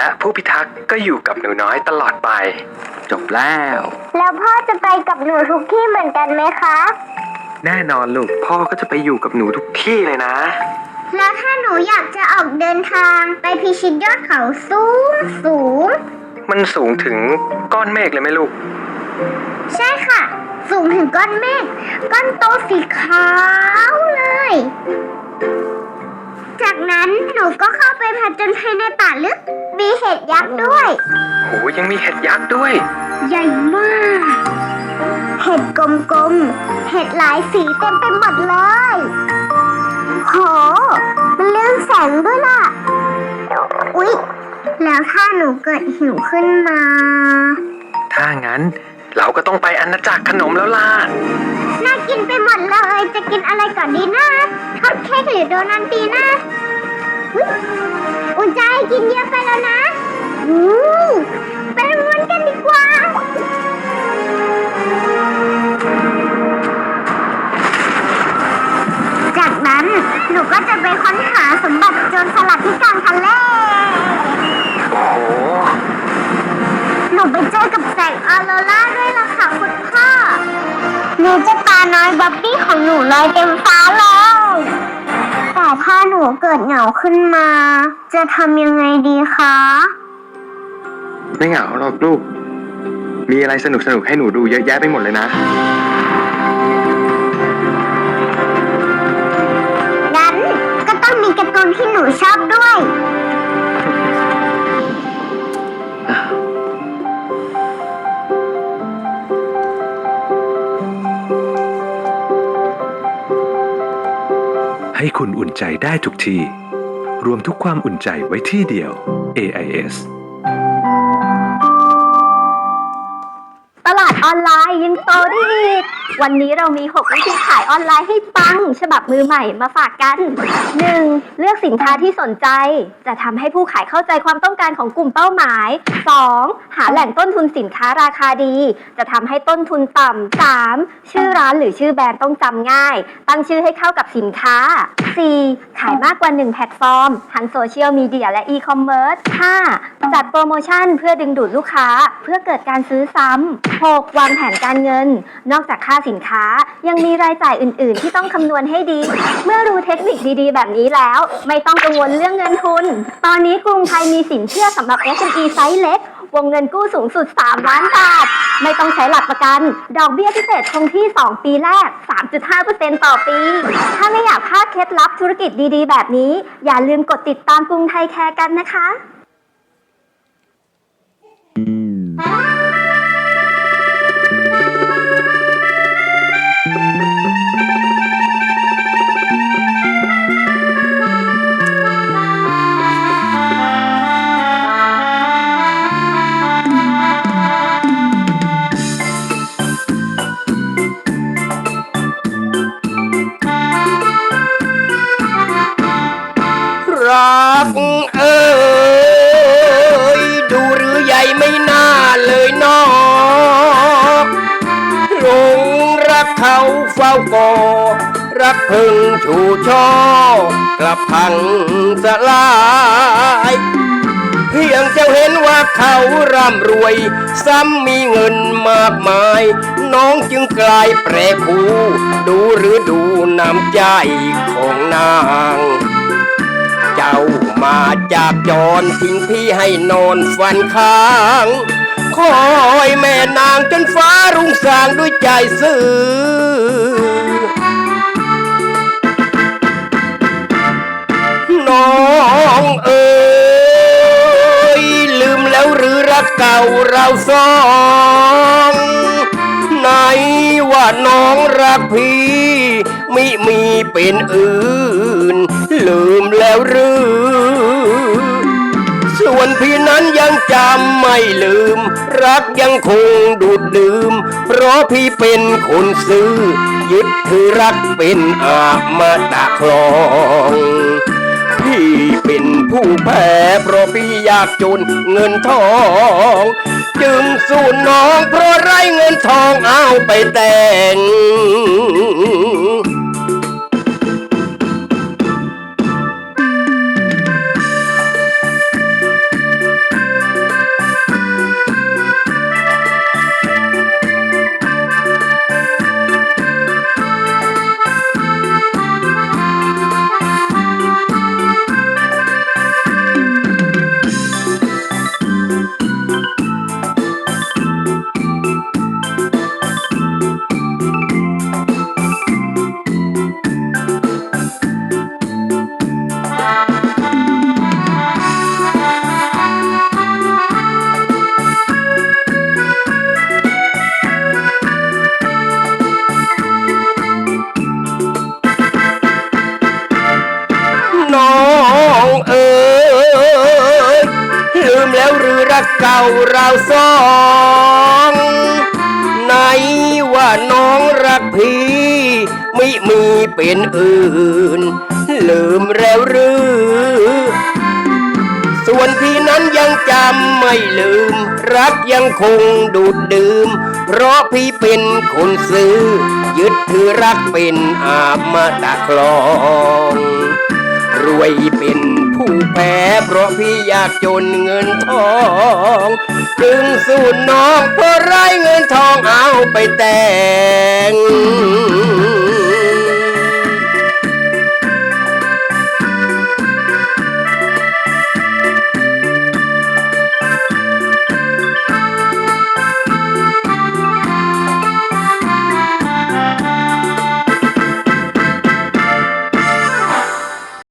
และผู้พิทักษ์ก็อยู่กับหนูน้อยตลอดไป จบแล้ว แล้วพ่อจะไปกับหนูทุกที่เหมือนกันไหมคะ แน่นอนลูกพ่อก็จะไปอยู่กับหนูทุกที่เลยนะ แล้วถ้าหนูอยากจะออกเดินทางไปพิชิตยอดเขาสูงสูง มันสูงถึงก้อนเมฆเลยไหมลูก ใช่ค่ะ สูงถึงก้อนเมฆก้อนโตสีขาวเลย จากนั้นหนูก็เข้าไปผจญภัยในป่าลึก มีเห็ดยักษ์ด้วย โหยังมีเห็ดยักษ์ด้วย ใหญ่มาก เห็ดกลมๆ เห็ดหลายสีเต็มไปหมดเลย โห มันเรื่องแสงด้วยล่ะ อุ๊ย แล้วถ้าหนูเกิดหิวขึ้นมา ถ้างั้นเราก็ต้องไปอาณาจักรขนมแล้วล่ะ น่ากินไปหมดเลย จะกินอะไรก่อนดีนะทอดเค้กหรือโดนัทดีนะอุ๊ย อุ่นใจกินเยอะไปแล้วนะอืมไปม้นกันดีกว่า จากนั้นหนูก็จะไปค้นหาสมบัติโจรสลัดที่กลางทะเลโอ้โหหนูไปเจอกับแสงออโรราด้วยล่ะค่ะคุณพ่อหนูจะตาน้อยบ๊อบบี้ของหนูลอยเต็มฟ้าเลย เกิดเหงาขึ้นมา จะทำยังไงดีคะ ไม่เหงาหรอกลูก มีอะไรสนุกสนุกๆให้หนูดูเยอะแยะไปหมดเลยนะ งั้นก็ต้องมีการ์ตูนที่หนูชอบด้วย ให้คุณอุ่นใจได้ทุกที่ รวมทุกความอุ่นใจไว้ที่เดียว AIS ออนไลน์ยังโตได้อีก วันนี้เรามี 6 วิธีขายออนไลน์ให้ปัง ฉบับมือใหม่มาฝากกัน 1. เลือกสินค้าที่สนใจ จะทำให้ผู้ขายเข้าใจความต้องการของกลุ่มเป้าหมาย 2. หาแหล่งต้นทุนสินค้าราคาดี จะทำให้ต้นทุนต่ำ 3. ชื่อร้านหรือชื่อแบรนด์ต้องจำง่าย ตั้งชื่อให้เข้ากับสินค้า 4. ขายมากกว่า 1 แพลตฟอร์มทั้งโซเชียลมีเดียและอีคอมเมิร์ซ 5. จัดโปรโมชั่นเพื่อดึงดูดลูกค้า เพื่อเกิดการซื้อซ้ำ 6. วางแผนการเงิน นอกจากค่าสินค้ายังมีรายจ่ายอื่น ๆ ที่ต้องคำนวณให้ดี เมื่อรู้เทคนิคดีๆ แบบนี้แล้ว ไม่ต้องกังวลเรื่องเงินทุน ตอนนี้กรุงไทยมีสินเชื่อสำหรับ SME ไซส์เล็ก วงเงินกู้สูงสุด 3 ล้านบาท ไม่ต้องใช้หลักประกัน ดอกเบี้ยพิเศษคงที่ 2 ปีแรก 3.5%ต่อปี ถ้าไม่อยากพลาดเคล็ดลับธุรกิจดีๆ แบบนี้ อย่าลืมกดติดตามกรุงไทยแคร์กันนะคะ เขาเฝ้ากอรักพึงชูช่อกลับพังสลาย เพียงเจะเห็นว่าเขาร่ำรวย ซ้ำมีเงินมากมาย น้องจึงกลายแปรคูดูหรือดูน้ำใจของนางเจ้ามาจากจรทิ้งพี่ให้นอนฟันค้าง คอยแม่นางจนฟ้ารุ่งสางด้วยใจซื่อน้องเอ๋ยลืมแล้วหรือรักเก่าเราสองไหนว่าน้องรักพี่ไมิมีเป็นอื่น ลืมแล้วหรือ วนพี่นั้นยังจำไม่ลืม รักยังคงดูดดื่ม เพราะพี่เป็นคนซื้อ ยึดถือรักเป็นอามาตะครองพี่เป็นผู้แพ้เพราะพี่อยากจนเงินทอง จึงสู้น้องเพราะไรเงินทองเอาไปแต่ง กเก่าเราสองไหนว่าน้องรักพี่ไม่มีเป็นอื่น ลืมแล้วหรือ ส่วนพี่นั้นยังจำไม่ลืม รักยังคงดูดดื่ม เพราะพี่เป็นคนซื้อ ยึดถือรักเป็นอามาตะคลอง รวยเป็น ผู้แพ้เพราะพี่อยากจนเงินทองถึงสูนน้องเพราะไร้เงินทองเอาไปแต่ง